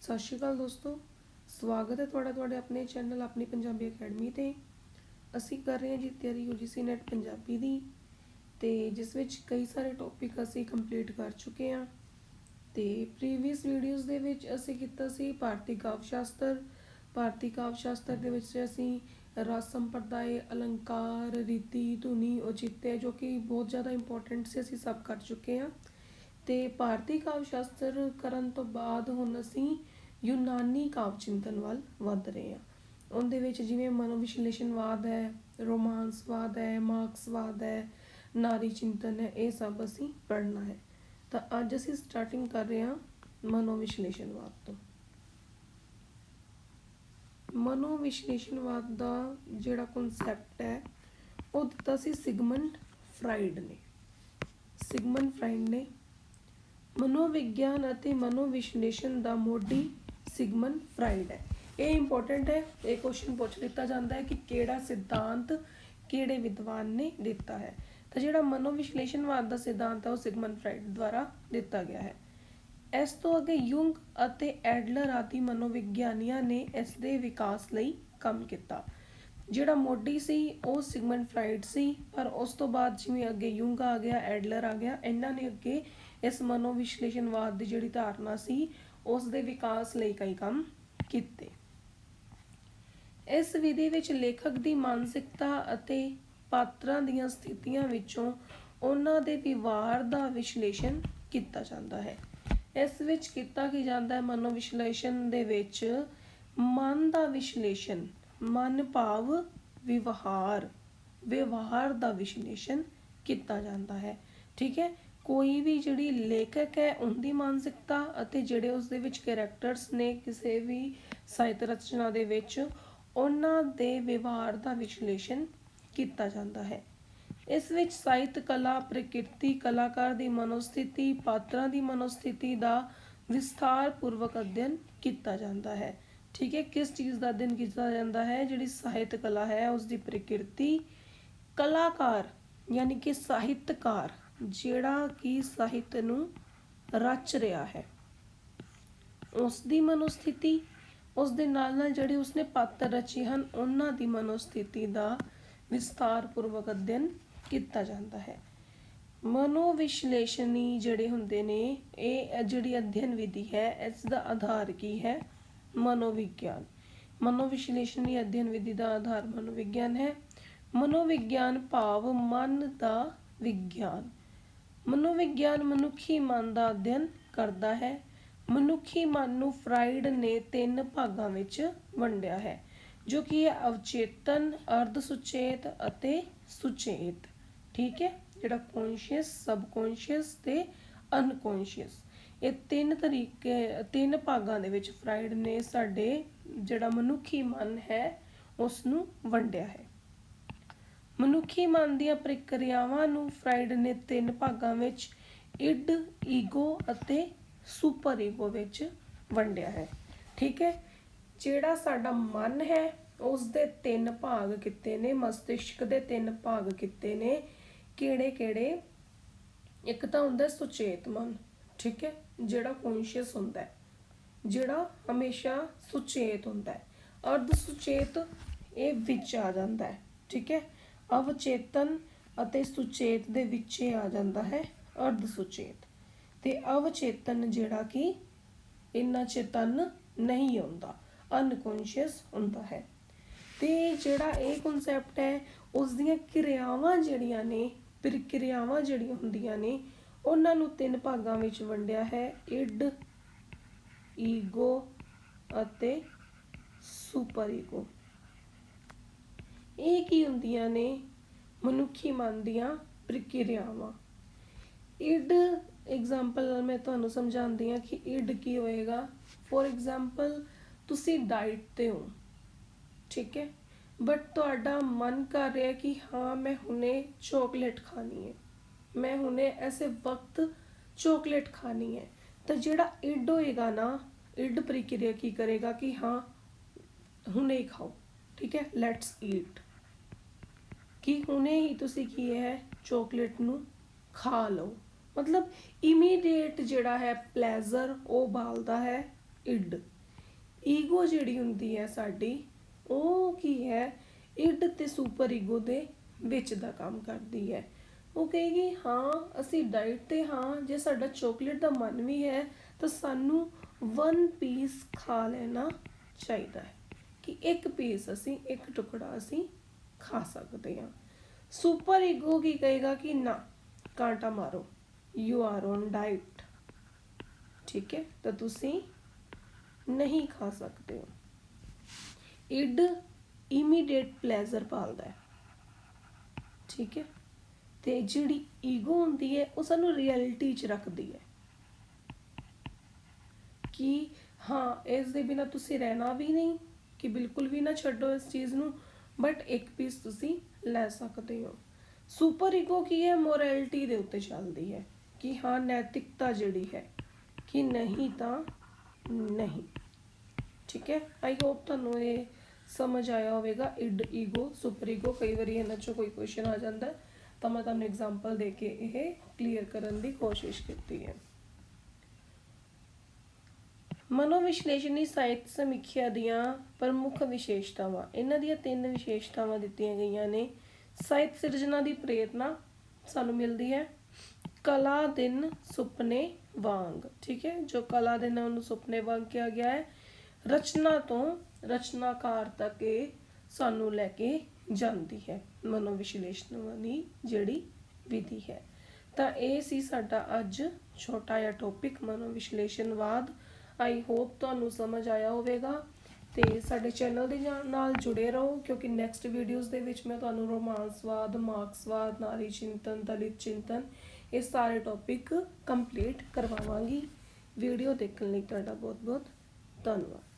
ਸਤਿ ਸ਼੍ਰੀ ਅਕਾਲ ਦੋਸਤੋ। ਸਵਾਗਤ ਹੈ ਤੁਹਾਡਾ ਤੁਹਾਡੇ ਆਪਣੇ ਚੈਨਲ ਆਪਣੀ ਪੰਜਾਬੀ ਅਕੈਡਮੀ ਤੇ। ਅਸੀਂ ਕਰ ਰਹੇ ਹਾਂ ਜੀ ਤਿਆਰੀ UGC ਨੈਟ ਪੰਜਾਬੀ ਦੀ। ਤੇ ਜਿਸ ਵਿੱਚ ਕਈ ਸਾਰੇ ਟੌਪਿਕ ਅਸੀਂ ਕੰਪਲੀਟ ਕਰ ਚੁੱਕੇ ਹਾਂ। ਤੇ ਪ੍ਰੀਵੀਅਸ ਵੀਡੀਓਜ਼ ਦੇ ਵਿੱਚ ਅਸੀਂ ਕੀਤਾ ਸੀ ਭਾਰਤੀ ਕਾਵਿ ਸ਼ਾਸਤਰ ਭਾਰਤੀ ਕਾਵਿ ਸ਼ਾਸਤਰ ਦੇ ਵਿੱਚ ਅਸੀਂ ਰਸ ਸੰਪਰਦਾਇ, ਅਲੰਕਾਰ, ਰੀਤੀ, ਧੁਨੀ, ਔਚਿਤਯ ਜੋ ਕਿ ਬਹੁਤ ਜ਼ਿਆਦਾ ਇੰਪੋਰਟੈਂਟ ਸੀ, ਅਸੀਂ ਸਭ ਕਰ ਚੁੱਕੇ ਹਾਂ। ਤੇ ਭਾਰਤੀ ਕਾਵਿ ਸ਼ਾਸਤਰ ਕਰਨ ਤੋਂ ਬਾਅਦ ਹੁਣ ਅਸੀਂ ਯੂਨਾਨੀ ਕਾਵਿ ਚਿੰਤਨ ਵੱਲ ਵੱਧ ਰਹੇ ਹਾਂ। ਉਹਦੇ ਵਿੱਚ ਜਿਵੇਂ ਮਨੋਵਿਸ਼ਲੇਸ਼ਣਵਾਦ ਹੈ, ਰੋਮਾਂਸਵਾਦ ਹੈ, ਮਾਰਕਸਵਾਦ ਹੈ ਨਾਰੀ ਚਿੰਤਨ ਹੈ, ਇਹ ਸਭ ਅਸੀਂ ਪੜ੍ਹਨਾ ਹੈ। ਤਾਂ ਅੱਜ ਅਸੀਂ ਸਟਾਰਟਿੰਗ ਕਰ ਰਹੇ ਹਾਂ ਮਨੋਵਿਸ਼ਲੇਸ਼ਣਵਾਦ ਤੋਂ। ਮਨੋਵਿਸ਼ਲੇਸ਼ਣਵਾਦ ਦਾ ਜਿਹੜਾ ਕਨਸੈਪਟ ਹੈ, ਉਹ ਦਿੱਤਾ ਸੀ ਸਿਗਮੰਡ ਫਰਾਈਡ ਨੇ। ਸਿਗਮੰਡ ਫਰਾਈਡ ਨੇ ਮਨੋਵਿਗਿਆਨ ਅਤੇ ਮਨੋਵਿਸ਼ਲੇਸ਼ਣ ਦਾ ਮੋਢੀ ਸਿਗਮੰਡ ਫਰਾਇਡ ਹੈ। ਇਹ ਇੰਪੋਰਟੈਂਟ ਹੈ। ਇਹ ਕੁਐਸਚਨ ਪੁੱਛ ਲਿੱਤਾ ਜਾਂਦਾ ਹੈ ਕਿ ਕਿਹੜਾ ਸਿਧਾਂਤ ਕਿਹੜੇ ਵਿਦਵਾਨ ਨੇ ਦਿੱਤਾ ਹੈ। ਤਾਂ ਜਿਹੜਾ ਮਨੋਵਿਸ਼ਲੇਸ਼ਣਵਾਦ ਦਾ ਸਿਧਾਂਤ ਹੈ, ਉਹ ਸਿਗਮੰਡ ਫਰਾਇਡ ਦੁਆਰਾ ਦਿੱਤਾ ਗਿਆ ਹੈ। ਇਸ ਤੋਂ ਅੱਗੇ ਯੁੰਗ ਅਤੇ ਐਡਲਰ ਆਦਿ ਮਨੋਵਿਗਿਆਨੀਆਂ ਨੇ ਇਸ ਦੇ ਵਿਕਾਸ ਲਈ ਕੰਮ ਕੀਤਾ। ਜਿਹੜਾ ਮੋਢੀ ਸੀ, ਉਹ ਸਿਗਮਨ ਫਰਾਇਡ ਸੀ, ਪਰ ਉਸ ਤੋਂ ਬਾਅਦ ਜਿਵੇਂ ਅੱਗੇ ਯੁੰਗ ਆ ਗਿਆ, ਐਡਲਰ ਆ ਗਿਆ, ਇਹਨਾਂ ਨੇ ਅੱਗੇ ਇਸ ਮਨੋਵਿਸ਼ਲੇਸ਼ਣਵਾਦ ਦੀ ਜਿਹੜੀ ਧਾਰਨਾ ਸੀ, ਉਸ ਦੇ ਵਿਕਾਸ ਲਈ ਕਈ ਕੰਮ ਕੀਤੇ। ਇਸ ਵਿਧੀ ਵਿੱਚ ਲੇਖਕ ਦੀ ਮਾਨਸਿਕਤਾ ਅਤੇ ਪਾਤਰਾਂ ਦੀਆਂ ਸਥਿਤੀਆਂ ਵਿੱਚੋਂ ਉਹਨਾਂ ਦੇ ਵਿਵਹਾਰ ਦਾ ਵਿਸ਼ਲੇਸ਼ਣ ਕੀਤਾ ਜਾਂਦਾ ਹੈ। ਇਸ ਵਿੱਚ ਕੀਤਾ ਕੀ ਜਾਂਦਾ ਹੈ ਮਨੋਵਿਸ਼ਲੇਸ਼ਣ ਦੇ ਵਿੱਚ ਮਨ ਦਾ ਵਿਸ਼ਲੇਸ਼ਣ, ਮਨ ਭਾਵ ਵਿਵਹਾਰ ਵਿਵਹਾਰ ਦਾ ਵਿਸ਼ਲੇਸ਼ਣ ਕੀਤਾ ਜਾਂਦਾ ਹੈ। ਠੀਕ ਹੈ? ਕੋਈ ਵੀ ਜਿਹੜੀ ਲੇਖਕ ਹੈ, ਉਹਦੀ ਮਾਨਸਿਕਤਾ ਅਤੇ ਜਿਹੜੇ ਉਸ ਦੇ ਵਿੱਚ ਕੈਰੈਕਟਰਸ ਨੇ ਕਿਸੇ ਵੀ ਸਾਹਿਤ ਰਚਨਾ ਦੇ ਵਿੱਚ, ਉਹਨਾਂ ਦੇ ਵਿਵਹਾਰ ਦਾ ਵਿਸ਼ਲੇਸ਼ਣ ਕੀਤਾ ਜਾਂਦਾ ਹੈ। ਇਸ ਵਿੱਚ ਸਾਹਿਤ ਕਲਾ, ਪ੍ਰਕਿਰਤੀ, ਕਲਾਕਾਰ ਦੀ ਮਨੋਸਥਿਤੀ, ਪਾਤਰਾਂ ਦੀ ਮਨੋਸਥਿਤੀ ਦਾ ਵਿਸਥਾਰ ਪੂਰਵਕ ਅਧਿਐਨ ਕੀਤਾ ਜਾਂਦਾ ਹੈ। ਠੀਕ ਹੈ, ਕਿਸ ਚੀਜ਼ ਦਾ ਅਧਿਐਨ ਕੀਤਾ ਜਾਂਦਾ ਹੈ? ਜਿਹੜੀ ਸਾਹਿਤ ਕਲਾ ਹੈ ਉਸ ਦੀ ਪ੍ਰਕਿਰਤੀ ਕਲਾਕਾਰ, ਯਾਨੀ ਕਿ ਸਾਹਿਤਕਾਰ ਜਿਹੜਾ ਕਿ ਸਾਹਿਤ ਨੂੰ ਰਚ ਰਿਹਾ ਹੈ। ਉਸ ਦੀ ਮਨੋਸਥਿਤੀ ਉਸ ਦੇ ਨਾਲ ਨਾਲ ਜਿਹੜੇ ਉਸਨੇ ਪਾਤਰ ਰਚੇ ਹਨ, ਉਹਨਾਂ ਦੀ ਮਨੋਸਥਿਤੀ ਦਾ ਵਿਸਥਾਰ ਪੂਰਵਕ ਅਧਿਐਨ ਕੀਤਾ ਜਾਂਦਾ ਹੈ। ਮਨੋਵਿਸ਼ਲੇਸ਼ਣੀ ਜਿਹੜੇ ਹੁੰਦੇ ਨੇ, ਇਹ ਜਿਹੜੀ ਅਧਿਐਨ ਵਿਧੀ ਹੈ, ਇਸ ਦਾ ਆਧਾਰ ਕੀ ਹੈ? ਮਨੋਵਿਗਿਆਨ। ਮਨੋਵਿਸ਼ਲੇਸ਼ਣੀ ਅਧਿਐਨ ਵਿਧੀ ਦਾ ਆਧਾਰ ਮਨੋਵਿਗਿਆਨ ਹੈ। ਮਨੋਵਿਗਿਆਨ ਭਾਵ ਮਨ ਦਾ ਵਿਗਿਆਨ। ਮਨੋਵਿਗਿਆਨ ਮਨੁੱਖੀ ਮਨ ਦਾ ਅਧਿਐਨ ਕਰਦਾ ਹੈ। ਮਨੁੱਖੀ ਮਨ ਨੂੰ ਫਰਾਈਡ ਨੇ ਤਿੰਨ ਭਾਗਾਂ ਵਿੱਚ ਵੰਡਿਆ ਹੈ, ਜੋ ਕਿ ਹੈ ਅਵਚੇਤਨ ਅਰਧ ਸੁਚੇਤ ਅਤੇ ਸੁਚੇਤ। ਠੀਕ ਹੈ? ਜਿਹੜਾ ਕੌਨਸ਼ੀਅਸ ਸਬਕੌਨਸ਼ੀਅਸ ਤੇ ਅਨਕੌਨਸ਼ੀਅਸ ਇਹ ਤਿੰਨ ਤਰੀਕੇ, ਤਿੰਨ ਭਾਗਾਂ ਦੇ ਵਿੱਚ ਫਰਾਈਡ ਨੇ ਸਾਡੇ ਜਿਹੜਾ ਮਨੁੱਖੀ ਮਨ ਹੈ ਉਸ ਨੂੰ ਵੰਡਿਆ ਹੈ। ਮਨੁੱਖੀ ਮਨ ਦੀਆਂ ਪ੍ਰਕਿਰਿਆਵਾਂ ਨੂੰ ਫਰਾਇਡ ਨੇ ਤਿੰਨ ਭਾਗਾਂ ਵਿੱਚ, ਇਡ, ਈਗੋ ਅਤੇ ਸੁਪਰ ਈਗੋ ਵਿੱਚ ਵੰਡਿਆ ਹੈ। ਠੀਕ ਹੈ? ਜਿਹੜਾ ਸਾਡਾ ਮਨ ਹੈ ਉਸ ਦੇ ਤਿੰਨ ਭਾਗ ਕੀਤੇ ਨੇ, ਮਸਤਿਸ਼ਕ ਦੇ ਤਿੰਨ ਭਾਗ ਕੀਤੇ ਨੇ। ਕਿਹੜੇ ਕਿਹੜੇ ਇੱਕ ਤਾਂ ਹੁੰਦਾ ਸੁਚੇਤ ਮਨ, ਠੀਕ ਹੈ? ਜਿਹੜਾ ਕੌਨਸ਼ੀਅਸ ਹੁੰਦਾ ਹੈ, ਜਿਹੜਾ ਹਮੇਸ਼ਾ ਸੁਚੇਤ ਹੁੰਦਾ ਹੈ। ਅਰਧ ਸੁਚੇਤ, ਇਹ ਵਿੱਚ ਆ ਜਾਂਦਾ ਹੈ, ਠੀਕ ਹੈ? ਅਵਚੇਤਨ ਅਤੇ ਸੁਚੇਤ ਦੇ ਵਿੱਚ ਆ ਜਾਂਦਾ ਹੈ ਅਰਧ ਸੁਚੇਤ ਤੇ ਅਵਚੇਤਨ ਜਿਹੜਾ ਕਿ ਇੰਨਾ ਚੇਤਨ ਨਹੀਂ ਹੁੰਦਾ ਅਨਕੌਂਸ਼ੀਅਸ ਹੁੰਦਾ ਹੈ। ਤੇ ਜਿਹੜਾ ਇਹ ਕਨਸੈਪਟ ਹੈ ਉਸ ਦੀਆਂ ਕਿਰਿਆਵਾਂ ਜਿਹੜੀਆਂ ਨੇ, ਪ੍ਰਕਿਰਿਆਵਾਂ ਜਿਹੜੀਆਂ ਹੁੰਦੀਆਂ ਨੇ, ਉਹਨਾਂ ਨੂੰ ਤਿੰਨ ਭਾਗਾਂ ਵਿੱਚ ਵੰਡਿਆ ਹੈ ਇਡ ਈਗੋ ਅਤੇ ਸੁਪਰ ਈਗੋ ਇਹ ਕੀ ਹੁੰਦੀਆਂ ਨੇ? ਮਨੁੱਖੀ ਮਨ ਦੀਆਂ ਪ੍ਰਕਿਰਿਆਵਾਂ। ਇਡ ਐਗਜ਼ਾਮਪਲ ਮੈਂ ਤੁਹਾਨੂੰ ਸਮਝਾਉਂਦੀ ਹਾਂ ਕਿ ਇਡ ਕੀ ਹੋਏਗਾ। ਫੋਰ ਐਗਜ਼ਾਮਪਲ ਤੁਸੀਂ ਡਾਈਟ ਤੇ ਹੋ, ਠੀਕ ਹੈ? ਬਟ ਤੁਹਾਡਾ ਮਨ ਕਰ ਰਿਹਾ ਕਿ ਹਾਂ, ਮੈਂ ਹੁਣੇ ਚਾਕਲੇਟ ਖਾਣੀ ਹੈ। ਮੈਂ ਹੁਣੇ ਐਸੇ ਵਕਤ ਚਾਕਲੇਟ ਖਾਣੀ ਹੈ। ਤਾਂ ਜਿਹੜਾ ਇਡ ਹੋਏਗਾ ਨਾ ਇਡ ਪ੍ਰਕਿਰਿਆ ਕੀ ਕਰੇਗਾ ਕਿ ਹਾਂ, ਹੁਣੇ ਖਾਓ, ਠੀਕ ਹੈ? ਲੈਟਸ ਈਟ ਕਿ ਹੁਣੇ ਹੀ ਤੁਸੀਂ ਕੀ ਹੈ ਚਾਕਲੇਟ ਨੂੰ ਖਾ ਲਓ। ਮਤਲਬ ਇਮੀਡੀਏਟ ਜਿਹੜਾ ਹੈ ਪਲੇਜ਼ਰ ਉਹ ਬਾਲਦਾ ਹੈ ਇਡ ਈਗੋ ਜਿਹੜੀ ਹੁੰਦੀ ਹੈ ਸਾਡੀ, ਉਹ ਕੀ ਹੈ ਇਡ ਤੇ ਸੁਪਰ ਈਗੋ ਦੇ ਵਿੱਚ ਦਾ ਕੰਮ ਕਰਦੀ ਹੈ। ਉਹ ਕਹੇਗੀ, ਹਾਂ, ਅਸੀਂ ਡਾਈਟ ਤੇ ਹਾਂ, ਜੇ ਸਾਡਾ ਚਾਕਲੇਟ ਦਾ ਮਨ ਵੀ ਹੈ, ਤਾਂ ਸਾਨੂੰ ਵਨ ਪੀਸ ਖਾ ਲੈਣਾ ਚਾਹੀਦਾ ਹੈ। ਕਿ ਇੱਕ ਪੀਸ ਅਸੀਂ, ਇੱਕ ਟੁਕੜਾ ਅਸੀਂ ਖਾ ਸਕਦੇ ਹਾਂ। ਸੁਪਰ ਈਗੋ ਕੀ ਕਹੇਗਾ ਕਿ ਨਾ, ਕਾਂਟਾ ਮਾਰੋ। ਯੂ ਆਰ ਔਨ ਡਾਈਟ ਠੀਕ ਹੈ? ਤਾਂ ਤੁਸੀਂ ਨਹੀਂ ਖਾ ਸਕਦੇ ਹੋ। ਇਡ ਇਮੀਡੀਏਟ ਪਲੇਜ਼ਰ ਪਾਲਦਾ ਹੈ। ਠੀਕ ਹੈ? ਤੇ ਜਿਹੜੀ ਈਗੋ ਹੁੰਦੀ ਹੈ, ਉਹ ਸਾਨੂੰ ਰਿਐਲਿਟੀ 'ਚ ਰੱਖਦੀ ਹੈ। ਕਿ ਹਾਂ, ਇਸ ਦੇ ਬਿਨਾ ਤੁਸੀਂ ਰਹਿਣਾ ਵੀ ਨਹੀਂ, ਕਿ ਬਿਲਕੁਲ ਵੀ ਨਾ ਛੱਡੋ ਇਸ ਚੀਜ਼ ਨੂੰ। ਬਟ ਇੱਕ ਪੀਸ ਤੁਸੀਂ ਲੈ ਸਕਦੇ ਹੋ। ਸੁਪਰ ਈਗੋ ਕੀ ਹੈ? ਮੋਰੈਲਿਟੀ ਦੇ ਉੱਤੇ ਚੱਲਦੀ ਹੈ ਕਿ ਹਾਂ, ਨੈਤਿਕਤਾ ਜਿਹੜੀ ਹੈ ਕਿ ਨਹੀਂ ਤਾਂ ਨਹੀਂ। ਠੀਕ ਹੈ? ਆਈ ਹੋਪ ਤੁਹਾਨੂੰ ਇਹ ਸਮਝ ਆਇਆ ਹੋਵੇਗਾ। ਇਡ ਈਗੋ ਸੁਪਰ ਈਗੋ ਕਈ ਵਾਰੀ ਇਹਨਾਂ ਚੋਂ ਕੋਈ ਕੁਐਸਚਨ ਆ ਜਾਂਦਾ ਤਾਂ ਮੈਂ ਤੁਹਾਨੂੰ ਐਗਜ਼ਾਮਪਲ ਦੇ ਕੇ ਇਹ ਕਲੀਅਰ ਕਰਨ ਦੀ ਕੋਸ਼ਿਸ਼ ਕੀਤੀ ਹੈ। ਮਨੋਵਿਸ਼ਲੇਸ਼ਣੀ ਸਾਹਿਤ ਸਮੀਖਿਆ ਦੀਆਂ ਪ੍ਰਮੁੱਖ ਵਿਸ਼ੇਸ਼ਤਾਵਾਂ। ਇਹਨਾਂ ਦੀਆਂ ਤਿੰਨ ਵਿਸ਼ੇਸ਼ਤਾਵਾਂ ਦਿੱਤੀਆਂ ਗਈਆਂ ਨੇ। ਸਾਹਿਤ ਸਿਰਜਣਾ ਦੀ ਪ੍ਰੇਰਨਾ ਸਾਨੂੰ ਮਿਲਦੀ ਹੈ। ਕਲਾ ਦਿਨ ਸੁਪਨੇ ਵਾਂਗ, ਠੀਕ ਹੈ? ਜੋ ਕਲਾ ਦਿਨ ਨਾਮ ਨੂੰ ਸੁਪਨੇ ਵਾਂਗ ਕਿਹਾ ਗਿਆ ਹੈ। ਰਚਨਾ ਤੋਂ ਰਚਨਾਕਾਰ ਤੱਕ ਇਹ ਸਾਨੂੰ ਲੈ ਕੇ ਜਾਂਦੀ ਹੈ। ਮਨੋਵਿਸ਼ਲੇਸ਼ਣ ਦੀ ਜਿਹੜੀ ਵਿਧੀ ਹੈ। ਤਾਂ ਇਹ ਸੀ ਸਾਡਾ ਅੱਜ ਛੋਟਾ ਜਿਹਾ ਟੌਪਿਕ ਮਨੋਵਿਸ਼ਲੇਸ਼ਣਵਾਦ ਆਈ ਹੋਪ ਤੁਹਾਨੂੰ ਸਮਝ ਆਇਆ ਹੋਵੇਗਾ ਤੇ ਸਾਡੇ ਚੈਨਲ ਦੇ ਨਾਲ- ਨਾਲ ਜੁੜੇ ਰਹੋ, ਕਿਉਂਕਿ ਨੈਕਸਟ ਵੀਡੀਓਜ਼ ਦੇ ਵਿੱਚ ਮੈਂ ਤੁਹਾਨੂੰ ਰੋਮਾਂਸਵਾਦ, ਮਾਰਕਸਵਾਦ, ਨਾਰੀ ਚਿੰਤਨ, ਦਲਿਤ ਚਿੰਤਨ ਇਹ ਸਾਰੇ ਟੌਪਿਕ ਕੰਪਲੀਟ ਕਰਵਾਵਾਂਗੀ। ਵੀਡੀਓ ਦੇਖਣ ਲਈ ਤੁਹਾਡਾ ਬਹੁਤ ਬਹੁਤ ਧੰਨਵਾਦ।